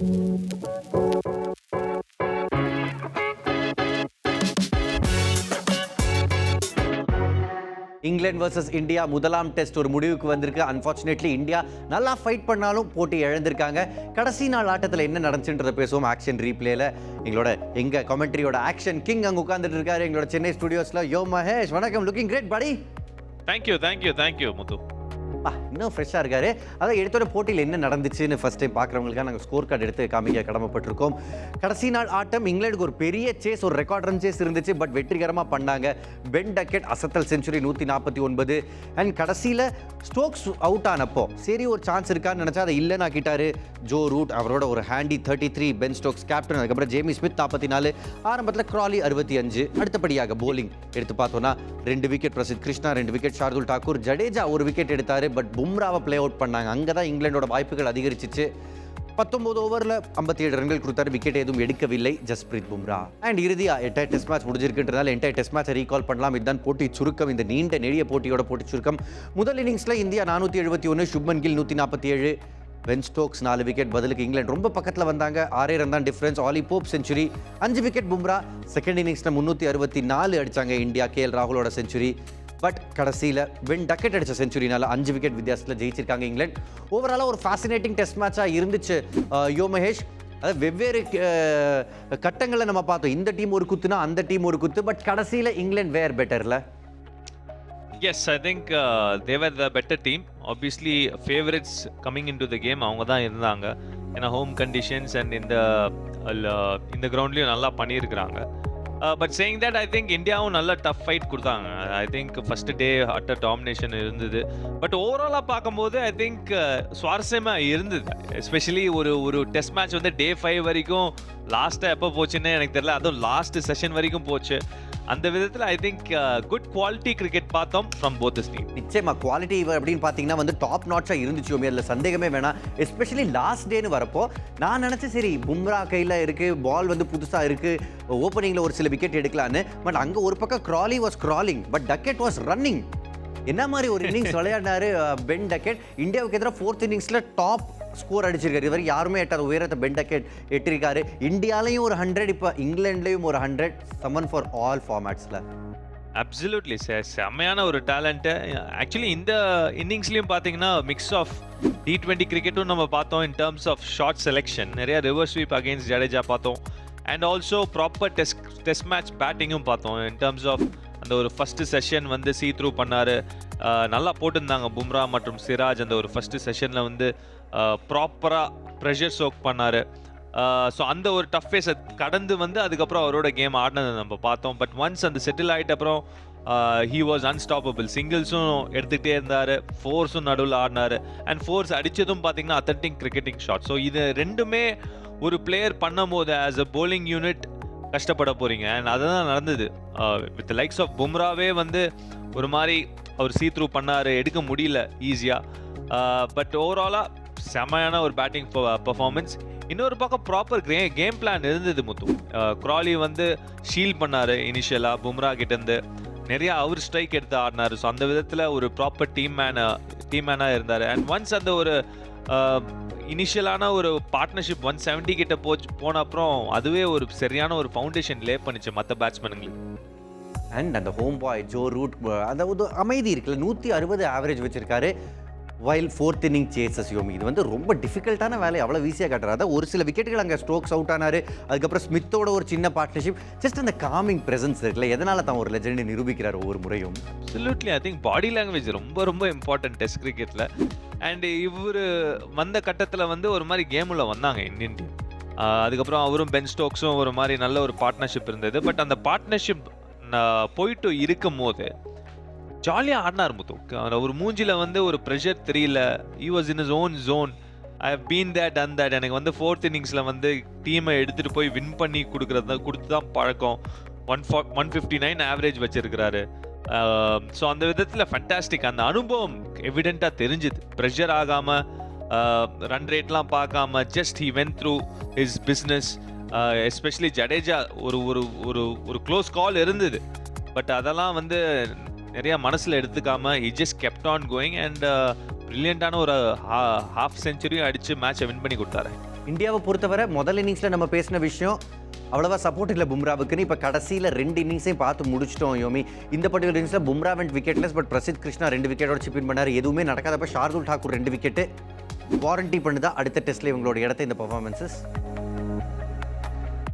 England versus India முதலாம் test ஒரு முடிவுக்கு வந்திருக்கு. அன்ஃபார்ச்சுனேட்லி இந்தியா நல்லா ஃபைட் பண்ணாலும் போட்டி இழந்திருக்காங்க. கடைசி நாள் ஆட்டத்தில் என்ன நடந்துச்சுன்றதை பேசுவோம் ஆக்ஷன் ரீப்ளேல எங்களோட எங்கள் கமெண்ட்ரியோட ஆக்ஷன் கிங் அங்கே உட்காந்துட்டு இருக்காரு. எங்களோட சென்னை ஸ்டுடியோஸில் யோ மகேஷ் வணக்கம். லுக்கிங் கிரேட் படி thank you thank you thank you Muthu. பா இன்னும் ஃப்ரெஷ்ஷாக இருக்காரு. அதான் எடுத்தோட போட்டியில் என்ன நடந்துச்சுன்னு ஃபஸ்ட் டைம் பார்க்குறவங்களுக்காக நாங்கள் ஸ்கோர் கார்டு எடுத்து காமிக்க கடமைப்பட்டிருக்கோம். கடைசி நாள் ஆட்டம் இங்கிலாந்துக்கு ஒரு பெரிய சேஸ் ஒரு ரெக்கார்ட் ரன் சேஸ் இருந்துச்சு. பட் வெற்றிகரமாக பண்ணாங்க. பென் டக்கெட் அசத்தல் செஞ்சுரி நூற்றி நாற்பத்தி ஒன்பது. அண்ட் கடைசியில் ஸ்டோக்ஸ் அவுட் ஆனப்போ சரி ஒரு சான்ஸ் இருக்கான்னு நினச்சா அதை இல்லைன்னு ஆக்கிட்டாரு. ஜோ ரூட் அவரோட ஒரு handy thirty three Ben Stokes captain அதுக்கப்புறம் ஜேமி ஸ்மித் நாற்பத்தி நாலு. ஆரம்பத்தில் கிராலி அறுபத்தி அஞ்சு. அடுத்தபடியாக போலிங் எடுத்து பார்த்தோன்னா ரெண்டு விக்கெட் பிரசித் கிருஷ்ணா ரெண்டு விக்கெட் ஷார்துல் தாக்கூர் ஜடேஜா ஒரு விக்கெட் எடுத்தாரு. பட் பும்ராவை ப்ளே அவுட் பண்ணாங்க. அங்கே தான் இங்கிலாண்டோட வாய்ப்புகள் அதிகரிச்சிச்சு. பத்தொம்போது ஓவரில் ஐம்பத்தி ஏழு ரன்கள் கொடுத்தாரு. விக்கெட் எதுவும் எடுக்கவில்லை. ஜஸ்பிரீத் பும்ரா. அண்ட் இறுதியா எட்டாய் டெஸ்ட் மேட்ச் முடிஞ்சிருக்குன்றதால என்டையர் டெஸ்ட் மேட்சை ரீகால் பண்ணலாம். இதுதான் போட்டி சுருக்கம். இந்த நீண்ட நெடிய போட்டியோட போட்டி சுருக்கம். முதல் இன்னிங்ஸில் இந்தியா நானூற்றி எழுபத்தி ஒன்று சுப்மன் கில் நூற்றி நாற்பத்தி ஏழு பென் ஸ்டோக்ஸ் நாலு விக்கெட் பதிலுக்கு இங்கிலாந்து ரொம்ப பக்கத்தில் வந்தாங்க. ஆறே ரன் தான் டிஃபரன்ஸ் ஆலி போப் செஞ்சுரி அஞ்சு விக்கெட் பும்ரா. செகண்ட் இன்னிங்ஸில் முந்நூற்றி அறுபத்தி நாலு அடிச்சாங்க இந்தியா. கே எல் ராகுலோட செஞ்சுரி பட் கடைசியில் வென் டக்கெட் அடிச்ச செஞ்சுரினால அஞ்சு விக்கெட் வித்தியாசத்தில் ஜெயிச்சிருக்காங்க இங்கிலாந்து. ஓவராலாக ஒரு ஃபேசினேட்டிங் டெஸ்ட் மேட்சாக இருந்துச்சு யோ மகேஷ். அதாவது வெவ்வேறு கட்டங்களை நம்ம பார்த்தோம். இந்த டீம் ஒரு குத்துனா அந்த டீம் ஒரு குத்து பட் கடைசியில் இங்கிலாந்து வேர் பெட்டரில் yes I think they were the better team obviously favourites coming in to the game அவங்க தான் இருந்தாங்க. ஏன்னா ஹோம் கண்டிஷன்ஸ் அண்ட் இந்த இந்த கிரவுண்ட்லேயும் நல்லா பண்ணியிருக்கிறாங்க. But saying that I think இந்தியாவும் நல்ல டஃப் ஃபைட் கொடுத்தாங்க. ஐ திங்க் ஃபர்ஸ்ட் டே அட்ட டாமினேஷன் இருந்தது. பட் ஓவராலாக பார்க்கும்போது ஐ திங்க் uh, சுவாரஸ்யமாக இருந்தது. எஸ்பெஷலி ஒரு ஒரு டெஸ்ட் மேட்ச் வந்து டே ஃபைவ் வரைக்கும் லாஸ்ட்டாக எப்போ போச்சுன்னு எனக்கு தெரியல. அதுவும் லாஸ்ட் செஷன் வரைக்கும் போச்சு. அந்த விதத்தில் I think good quality cricket பார்த்தோம் ஃப்ரம் போத் டீம் நிச்சயமா குவாலிட்டி அப்படின்னு பார்த்தீங்கன்னா வந்து டாப் நாட்ஸாக இருந்துச்சு அதில் சந்தேகமே வேணாம். எஸ்பெஷலி லாஸ்ட் டேன்னு வரப்போ நான் நினச்சேன் சரி பும்ரா கையில் இருக்குது பால் வந்து புதுசாக இருக்குது ஓப்பனிங்கில் ஒரு சில விக்கெட் எடுக்கலான்னு. பட் அங்கே ஒரு பக்கம் Crawley was crawling but Duckett was running என்ன மாதிரி ஒரு இன்னிங்ஸ் விளையாடினாரு பென் டக்கெட் இந்தியாவுக்கு எதிராக ஃபோர்த் இன்னிங்ஸில் டாப் ஸ்கோர் அடிச்சிருக்காரு. இவர் யாருமே எட்டாத உயரத்தை பென் எட்டிருக்காரு. இந்தியாலையும் ஒரு ஹண்ட்ரட் இப்போ இங்கிலாண்ட்லையும் ஒரு ஹண்ட்ரட் சம்மன் ஃபார் ஆல் ஃபார்மேட்ஸில் அப்சல்யூட்லி செம்மையான ஒரு டேலண்ட்டு ஆக்சுவலி இந்த இன்னிங்ஸ்லையும் பார்த்தீங்கன்னா மிக்ஸ் ஆஃப் டி டுவெண்ட்டி கிரிக்கெட்டும் நம்ம பார்த்தோம் in terms of shot selection நிறைய ரிவர்ஸ் ஸ்வீப் அகேன்ஸ்ட் ஜடேஜா பார்த்தோம். And also proper test test match பேட்டிங்கும் பார்த்தோம். இன் டேர்ம்ஸ் ஆஃப் அந்த ஒரு ஃபஸ்ட்டு செஷன் வந்து சீ த்ரூ பண்ணார் நல்லா போட்டிருந்தாங்க பும்ரா மற்றும் சிராஜ் அந்த ஒரு ஃபஸ்ட்டு செஷனில் வந்து ப்ராப்பராக ப்ரெஷர் சோக் பண்ணார். ஸோ அந்த ஒரு டஃப் ஃபேஸை கடந்து வந்து அதுக்கப்புறம் அவரோட கேம் ஆடினதை நம்ம பார்த்தோம். பட் ஒன்ஸ் அந்த செட்டில் ஆகிட்ட அப்புறம் ஹீ வாஸ் அன்ஸ்டாப்பபிள் சிங்கிள்ஸும் எடுத்துகிட்டே இருந்தார். ஃபோர்ஸும் நடுவில் ஆடினார். அண்ட் ஃபோர்ஸ் அடித்ததும் பார்த்தீங்கன்னா அத்தன்டிக் கிரிக்கெட்டிங் ஷாட் ஸோ இது ரெண்டுமே ஒரு பிளேயர் பண்ணும்போது ஆஸ் அ போலிங் யூனிட் கஷ்டப்பட போகிறீங்க அண்ட் அதுதான் நடந்தது. வித் லைக்ஸ் ஆஃப் பும்ராவே வந்து ஒரு மாதிரி அவர் சீத்ரூ பண்ணார். எடுக்க முடியல ஈஸியாக பட் ஓவராலாக செமையான ஒரு பேட்டிங் பர்ஃபார்மன்ஸ் இன்னொரு பக்கம் ப்ராப்பர் கே கேம் பிளான் இருந்தது முத்து. க்ராலி வந்து ஷீல் பண்ணார் இனிஷியலாக பும்ரா கிட்டேருந்து நிறையா அவர் ஸ்ட்ரைக் எடுத்து ஆடினார். ஸோ அந்த விதத்தில் ஒரு ப்ராப்பர் டீம் மேனை டீம் மேனாக இருந்தார். அண்ட் ஒன்ஸ் அந்த ஒரு இனிஷியலான ஒரு பார்ட்னர்ஷிப் ஒன் செவன்ட்டி கிட்ட போச்சு போன அப்புறம் அதுவே ஒரு சரியான ஒரு ஃபவுண்டேஷன் லே பண்ணிச்சு மற்ற பேட்ஸ்மேனுங்களுக்கு அண்ட் அந்த ஹோம் பாய் ஜோ ரூட் அந்த அமைதி இருக்குல்ல நூற்றி அறுபது ஆவரேஜ் வச்சுருக்காரு. வைல் ஃபோர்த் இன்னிங் சேசஸ் யோமி இது வந்து ரொம்ப டிஃபிகல்ட்டான வேலை. அவ்வளோ ஈஸியாக காட்டுறாரு. ஒரு சில விக்கெட்டுகள் அங்கே ஸ்ட்ரோக்ஸ் அவுட் ஆனார். அதுக்கப்புறம் ஸ்மித்தோட ஒரு சின்ன பார்ட்னர்ஷிப் ஜஸ்ட் அந்த காமிங் பிரசன்ஸ் இருக்குல்ல எதனால தான் ஒரு லெஜெண்ட் நிரூபிக்கிறார் ஒவ்வொரு முறையும்? Absolutely I think body language ரொம்ப ரொம்ப இம்பார்ட்டன்ட் டெஸ்ட் கிரிக்கெட்டில் அண்ட் இவர் வந்த கட்டத்தில் வந்து ஒரு மாதிரி கேமில் வந்தாங்க இந்தியன் டீம் அதுக்கப்புறம் அவரும் பென் ஸ்டோக்ஸும் ஒரு மாதிரி நல்ல ஒரு பார்ட்னர்ஷிப் இருந்தது. பட் அந்த பார்ட்னர்ஷிப் போயிட்டு இருக்கும் போது ஜாலியாக ஆடினார் முத்து. ஒரு மூஞ்சியில் வந்து ஒரு ப்ரெஷர் தெரியல. He was in his own zone I have been there and that எனக்கு வந்து ஃபோர்த் இன்னிங்ஸில் வந்து டீமை எடுத்துகிட்டு போய் வின் பண்ணி கொடுக்குறது தான் கொடுத்து தான் பழக்கம். ஒன் ஃபா ஒன் ஃபிஃப்டி நைன் ஆவரேஜ் வச்சுருக்கிறாரு ஸோ அந்த விதத்தில் ஃபண்டாஸ்டிக் அந்த அனுபவம் எவிடெண்ட்டாக தெரிஞ்சுது. ப்ரெஷர் ஆகாமல் ரன் ரேட்லாம் பார்க்காம just he went through his business especially Jadeja ஒரு ஒரு ஒரு ஒரு க்ளோஸ் கால் இருந்தது. பட் அதெல்லாம் வந்து நிறையா மனசில் எடுத்துக்காம he just kept on going and ப்ரில்லியண்டான ஒரு ஹாஃப் செஞ்சுரியும் அடித்து மேட்சை வின் பண்ணி கொடுத்தாரு. இந்தியாவை பொறுத்தவரை முதல் இன்னிங்ஸில் நம்ம பேசின விஷயம் அவ்வளோவா சப்போர்ட் இல்லை பும்ராவுக்குன்னு. இப்போ கடைசியில் ரெண்டு இன்னிங்ஸையும் பார்த்து முடிச்சிட்டோம் யோமி. இந்த பர்டிகுலர் இன்னிங்ஸில் Bumrah went wicketless but Prasidh Krishna ரெண்டு விக்கெட்டோட சிப்பின் பண்ணார். எதுவுமே நடக்காதப்ப ஷார்துல் டாக்கூர் ரெண்டு விக்கெட்டு வாரண்டி பண்ணுதா அடுத்த டெஸ்ட்டில் இவங்களோட இடத்த இந்த performances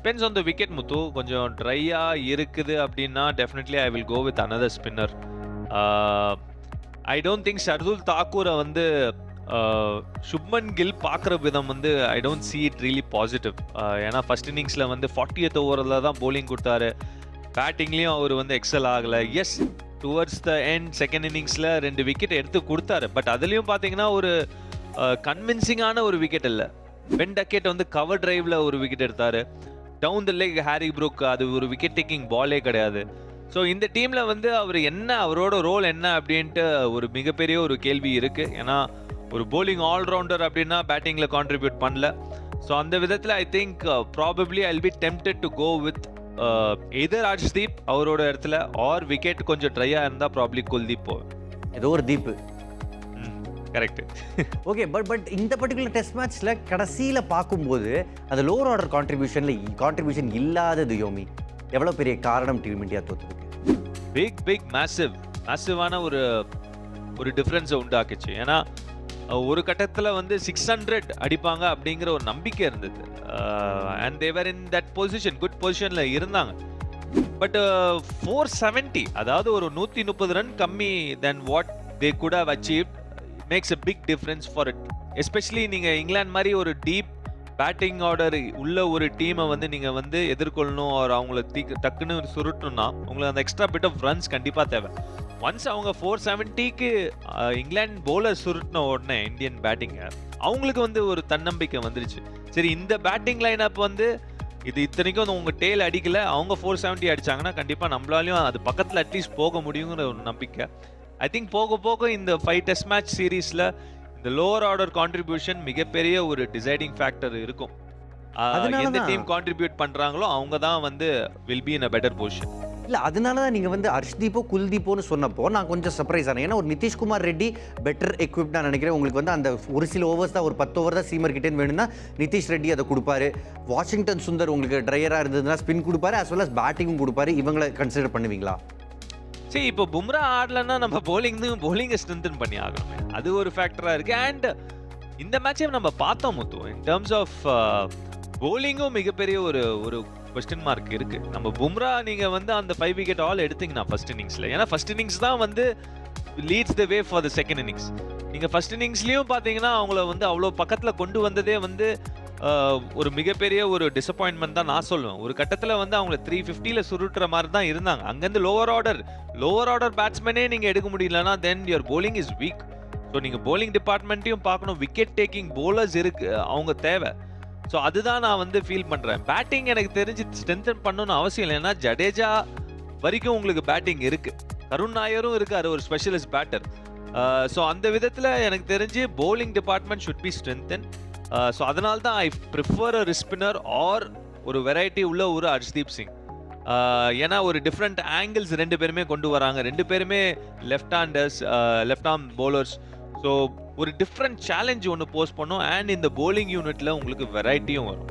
depends on the wicket Muthu கொஞ்சம் ட்ரையாக இருக்குது அப்படின்னா definitely I will go with another spinner I don't think Shardul தாக்கூரை வந்து சுப்மன் கில் பார்க்குற விதம் வந்து I don't see it really positive ஏன்னா ஃபர்ஸ்ட் இன்னிங்ஸில் வந்து ஃபார்ட்டியத் ஓவரில் தான் போலிங் கொடுத்தாரு. பேட்டிங்லேயும் அவர் வந்து எக்ஸல் ஆகலை. Yes towards the end second இன்னிங்ஸில் ரெண்டு விக்கெட் எடுத்து கொடுத்தாரு. பட் அதுலேயும் பார்த்தீங்கன்னா ஒரு uh, கன்வின்சிங்கான ஒரு விக்கெட் இல்லை. பென் டக்கெட் வந்து கவர் டிரைவில் ஒரு விக்கெட் எடுத்தார். Down the leg Harry Brook அது ஒரு விக்கெட் டேக்கிங் பாலே கிடையாது. ஸோ இந்த டீமில் வந்து அவர் என்ன அவரோட ரோல் என்ன அப்படின்ட்டு ஒரு மிகப்பெரிய ஒரு கேள்வி இருக்குது ஏன்னா ஒரு போலிங் ஆல்ரவுண்டர் அப்படின்னா பேட்டிங்கில் கான்ட்ரிபியூட் பண்ணல. ஸோ அந்த விதத்தில் I think probably I'll be tempted to go with either Rajdeep அவரோட இடத்துல ஆர் விக்கெட் கொஞ்சம் ட்ரையாக இருந்தால் ப்ராப்ளி குல்தீப் போவேன். ஏதோ ஒரு தீப்பு. கரெக்ட் ஓகே பட் பட் இந்த பர்டிகுலர் டெஸ்ட் மேட்ச்சில் கடைசியில் பார்க்கும்போது அது லோவர் ஆர்டர் கான்ட்ரிபியூஷனில் கான்ட்ரிபியூஷன் இல்லாதது யோமி எவ்வளோ பெரிய காரணம் டீம் இந்தியா தோத்ததுக்கு? பிக் பிக் மேசிவ் மேசிவான ஒரு ஒரு டிஃப்ரென்ஸை உண்டாக்குச்சு. ஏன்னா ஒரு கட்டத்தில் வந்து சிக்ஸ் ஹண்ட்ரட் அடிப்பாங்க அப்படிங்கிற ஒரு நம்பிக்கை இருந்தது. And they were in that position good பொசிஷனில் இருந்தாங்க. பட் ஃபோர் செவன்ட்டி அதாவது ஒரு நூற்றி முப்பது ரன் கம்மி then what they could have achieve makes a big difference for it especially நீங்கள் இங்கிலாந்து மாதிரி ஒரு டீப் பேட்டிங் ஆர்டர் உள்ள ஒரு டீமை வந்து நீங்கள் வந்து எதிர்கொள்ளணும் ஒரு அவங்கள தீ டக்குன்னு சுருட்டணும்னா உங்களுக்கு அந்த எக்ஸ்ட்ரா பிட் ஆஃப் ரன்ஸ் கண்டிப்பாக தேவை. ஒன்ஸ் அவங்க ஃபோர் செவன்ட்டிக்கு இங்கிலாந்து பவுலர் சுருட்டின உடனே இந்தியன் பேட்டிங்கை அவங்களுக்கு வந்து ஒரு தன்னம்பிக்கை வந்துருச்சு. சரி இந்த பேட்டிங் லைன் அப் வந்து இது இத்தனைக்கும் வந்து உங்கள் டேல் அடிக்கல அவங்க ஃபோர் செவன்ட்டி அடிச்சாங்கன்னா கண்டிப்பாக நம்மளாலையும் அது பக்கத்தில் அட்லீஸ்ட் போக முடியுங்கிற ஒரு நம்பிக்கை. ஐ திங்க் போக போக இந்த ஃபைவ் டெஸ்ட் மேட்ச் சீரீஸ்ல இந்த லோவர் ஆர்டர் கான்ட்ரிபியூஷன் மிகப்பெரிய ஒரு டிசைடிங் ஃபேக்டர் இருக்கும். எந்த. டீம் கான்ட்ரிபியூட் பண்றாங்களோ அவங்க தான் வந்து will be in a better position இல்லை அதனால தான் நீங்கள் வந்து ஹர்ஷ்தீப்போ குல்தீப்போன்னு சொன்னப்போ நான் கொஞ்சம் சர்ப்ரைஸ் ஆனேன். ஏன்னா ஒரு நிதிஷ்குமார் ரெட்டி பெட்டர் எக்யூப்ட் நான் நினைக்கிறேன். உங்களுக்கு வந்து அந்த ஒரு சில ஓவர்ஸ் தான் ஒரு பத்து ஓவர் தான் சீமர் கிட்டே வேணும்னா நிதிஷ் ரெட்டி அதை கொடுப்பாரு. வாஷிங்டன் சுந்தர் உங்களுக்கு ட்ரையராக இருந்ததுன்னா ஸ்பின் கொடுப்பாரு as well as பேட்டிங்கும் கொடுப்பாரு. இவங்களை கன்சிடர் பண்ணுவீங்களா? சரி இப்போ பும்ரா ஆடலன்னா நம்ம bowling போலிங்கை ஸ்ட்ரென்தன் பண்ணி ஆகணுமே. அது ஒரு ஃபேக்டராக இருக்குது அண்ட் இந்த மேட்சையும் நம்ம பார்த்தோம் முத்து. இன் டேர்ம்ஸ் ஆஃப் போலிங்கும் மிகப்பெரிய ஒரு ஒரு கொஸ்டின் மார்க் இருக்குது நம்ம பும்ரா நீங்கள் வந்து அந்த ஃபைவ் விக்கெட் ஆல் எடுத்தீங்கன்னா ஃபர்ஸ்ட் இன்னிங்ஸில் ஏன்னா ஃபர்ஸ்ட் இன்னிங்ஸ் தான் வந்து leads the way for the second innings நீங்கள் ஃபர்ஸ்ட் இன்னிங்ஸ்லேயும் பார்த்தீங்கன்னா அவங்கள வந்து அவ்வளோ பக்கத்தில் கொண்டு வந்ததே வந்து ஒரு மிகப்பெரிய ஒரு டிசப்பாயின்மெண்ட் தான் நான் சொல்லுவேன். ஒரு கட்டத்தில் வந்து அவங்கள த்ரீ ஃபிஃப்டியில் சுருட்டுற மாதிரி தான் இருந்தாங்க. அங்கேருந்து லோவர் ஆர்டர் லோவர் ஆர்டர் பேட்ஸ்மேனே நீங்கள் எடுக்க முடியலன்னா then your bowling is weak so நீங்கள் போலிங் டிபார்ட்மெண்ட்டையும் பார்க்கணும். விக்கெட் டேக்கிங் போலர்ஸ் இருக்கு. அவங்க தேவை. ஸோ அதுதான் நான் வந்து ஃபீல் பண்ணுறேன் பேட்டிங் எனக்கு தெரிஞ்சு ஸ்ட்ரென்தன் பண்ணணும்னு அவசியம் இல்லை. ஏன்னா ஜடேஜா வரைக்கும் உங்களுக்கு பேட்டிங் இருக்குது கருண் நாயரும் இருக்கார் ஒரு ஸ்பெஷலிஸ்ட் பேட்டர் ஸோ அந்த விதத்தில் எனக்கு தெரிஞ்சு bowling department should be strengthen so அதனால தான் I prefer a wrist spinner or ஒரு வெரைட்டி உள்ள ஒரு ஹர்ஷ்தீப் சிங் ஏன்னா ஒரு டிஃப்ரெண்ட் ஆங்கிள்ஸ் ரெண்டு பேருமே கொண்டு வராங்க. ரெண்டு பேருமே left handers left arm bowlers so ஒரு டிஃப்ரெண்ட் சேலஞ்ச் ஒன்று போஸ்ட் பண்ணும். அண்ட் இந்த போலிங் யூனிட்டில் உங்களுக்கு வெரைட்டியும் வரும்.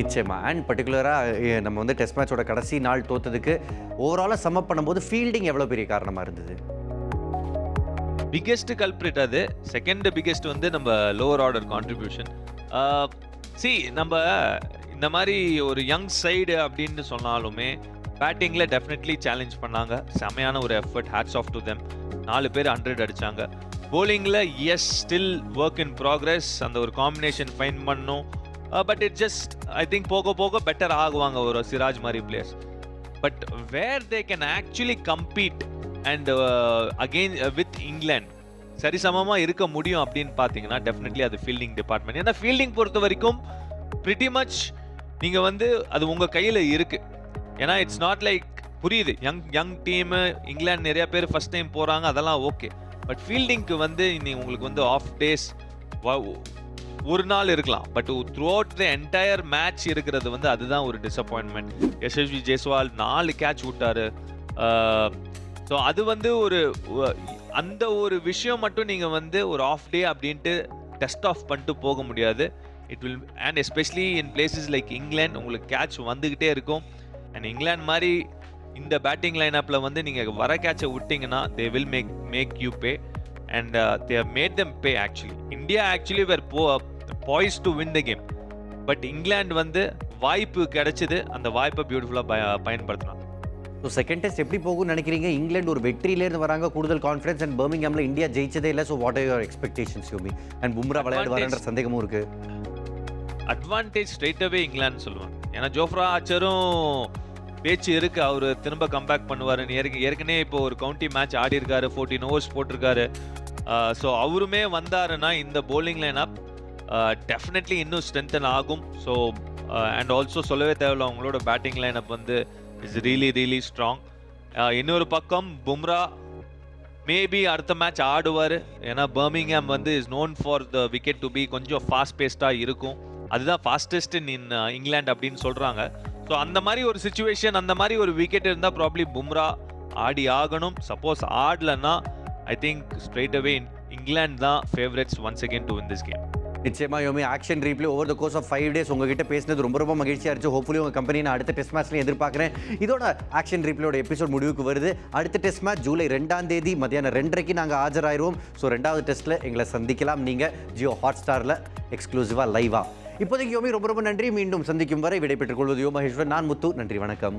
நிச்சயமா. அண்ட் பர்டிகுலராக நம்ம வந்து டெஸ்ட் மேட்சோட கடைசி நாள் தோத்ததுக்கு ஓவராலாக சம்மப் பண்ணும்போது ஃபீல்டிங் எவ்வளோ பெரிய காரணமாக இருந்தது? பிக்கெஸ்ட் கல்பிரிட் அது. செகண்ட் பிக்கெஸ்ட் வந்து நம்ம லோவர் ஆர்டர் கான்ட்ரிபியூஷன் சி நம்ம இந்த மாதிரி ஒரு யங் சைடு அப்படின்னு சொன்னாலுமே பேட்டிங்கில் டெஃபினெட்லி சேலஞ்ச் பண்ணாங்க. செமையான ஒரு effort hats off to them நாலு பேர் ஹண்ட்ரட் அடிச்சாங்க. போலிங்கில் is still work in progress அந்த ஒரு காம்பினேஷன் ஃபைன் பண்ணும். But it just I think போக போக பெட்டர் ஆகுவாங்க ஒரு சிராஜ் மாதிரி players but where they can actually compete and again with England சரிசமமாக இருக்க முடியும் அப்படின்னு பார்த்தீங்கன்னா டெஃபினெட்லி அது ஃபீல்டிங் டிபார்ட்மெண்ட் ஏன்னா ஃபீல்டிங் பொறுத்த வரைக்கும் pretty மச் நீங்கள் வந்து அது உங்கள் கையில் இருக்குது ஏன்னா இட்ஸ் நாட் லைக் புரியுது. யங் யங் டீமு இங்கிலாந்து நிறைய பேர் ஃபஸ்ட் டைம் போகிறாங்க அதெல்லாம் ஓகே பட் ஃபீல்டிங்க்கு வந்து இனி உங்களுக்கு வந்து ஆஃப் டேஸ் ஒரு நாள் இருக்கலாம். But throughout the entire match இருக்கிறது வந்து அதுதான் ஒரு டிசப்பாயின்மெண்ட் யசஸ்வி ஜெய்ஸ்வால் நாலு கேட்ச் விட்டாரு. Uh, ஸோ அது வந்து ஒரு அந்த ஒரு விஷயம் மட்டும் நீங்கள் வந்து ஒரு ஆஃப் டே அப்படின்ட்டு டெஸ்ட் ஆஃப் பண்ணிட்டு போக முடியாது. It will and especially in places like England உங்களுக்கு கேட்ச் வந்துக்கிட்டே இருக்கும். அண்ட் இங்கிலாந்து மாதிரி இந்த பேட்டிங் லைனப்பில் வந்து நீங்கள் வர கேட்சை விட்டிங்கன்னா they will make make you pay and they made them pay actually India actually were poised to win the game but England வந்து வாய்ப்பு கிடைச்சது அந்த வாய்ப்பை பியூட்டிஃபுல்லாக ப பயன்படுத்தினான் ஸோ செகண்ட் டெஸ்ட் எப்படி போகும்னு நினைக்கிறீங்க? இங்கிலாந்து ஒரு வெற்றியிலேருந்து வராங்க. கூடுதல் கான்ஃபிடன்ஸ் அண்ட் பர்மிங்ஹாம்ல இந்தியா ஜெயிச்சதே இல்லை. So what are your expectations யூமி and Bumrah விளையாடுவாருன்ற சந்தேகமும் இருக்கு. அட்வான்டேஜ் ஸ்ட்ரைட்டாகவே இங்கிலாந்து சொல்லுவாங்க. ஏன்னா ஜோஃப்ரா ஆச்சரும் பேச்சு இருக்கு. அவர் திரும்ப கம்பேக் பண்ணுவாருன்னு ஏற்க ஏற்கனவே இப்போ ஒரு கவுண்டி மேட்ச் ஆடி இருக்காரு ஃபோர்டீன் ஓவர்ஸ் போட்டிருக்காரு ஸோ அவருமே வந்தாருன்னா இந்த bowling லைனப் டெஃபினெட்லி இன்னும் ஸ்ட்ரென்தன் ஆகும். ஸோ அண்ட் ஆல்சோ சொல்லவே தேவையில்ல அவங்களோட பேட்டிங் லைனப் வந்து இஸ் ரியலி ரியலி ஸ்ட்ராங் இன்னொரு பக்கம் பும்ரா மேபி அடுத்த மேட்ச் ஆடுவார். ஏன்னா பர்மிங்ஹாம் வந்து is known for the wicket to be கொஞ்சம் ஃபாஸ்ட் பேஸ்டாக இருக்கும். அதுதான் ஃபாஸ்டஸ்ட் இன் இங்கிலாந்து அப்படின்னு சொல்கிறாங்க ஸோ அந்த மாதிரி ஒரு சுச்சுவேஷன் அந்த மாதிரி ஒரு விக்கெட் இருந்தால் ப்ராப்ளி பும்ரா ஆடி ஆகணும். சப்போஸ் ஆடலன்னா I think straight away England தான் favourites once again to win this game நிச்சயமா யோமி action replay over the course of five days உங்ககிட்ட பேசினது ரொம்ப ரொம்ப மகிழ்ச்சியா இருந்துச்சு. ஹோப்ஃபுல்லி உங்க கம்பெனி நான் அடுத்த டெஸ்ட் மேட்ச்லையும் எதிர்பார்க்குறேன். இதோட ஆக்ஷன் ரீப்ளேயோட எபிசோட் முடிவுக்கு வருது. அடுத்த டெஸ்ட் மேட்ச் ஜூலை ரெண்டாம் தேதி மத்தியானம் ரெண்டரைக்கு நாங்கள் ஆஜராயிருவோம். ஸோ ரெண்டாவது டெஸ்ட்டில் எங்களை சந்திக்கலாம் நீங்கள் ஜியோ ஹாட் ஸ்டாரில் எக்ஸ்க்ளூசிவாக லைவா இப்போதைக்கு யோமி ரொம்ப ரொம்ப நன்றி. மீண்டும் சந்திக்கும் வரை விடைபெற்றுக் கொள்வது யோ மகேஸ்வர் நான் முத்து. நன்றி வணக்கம்.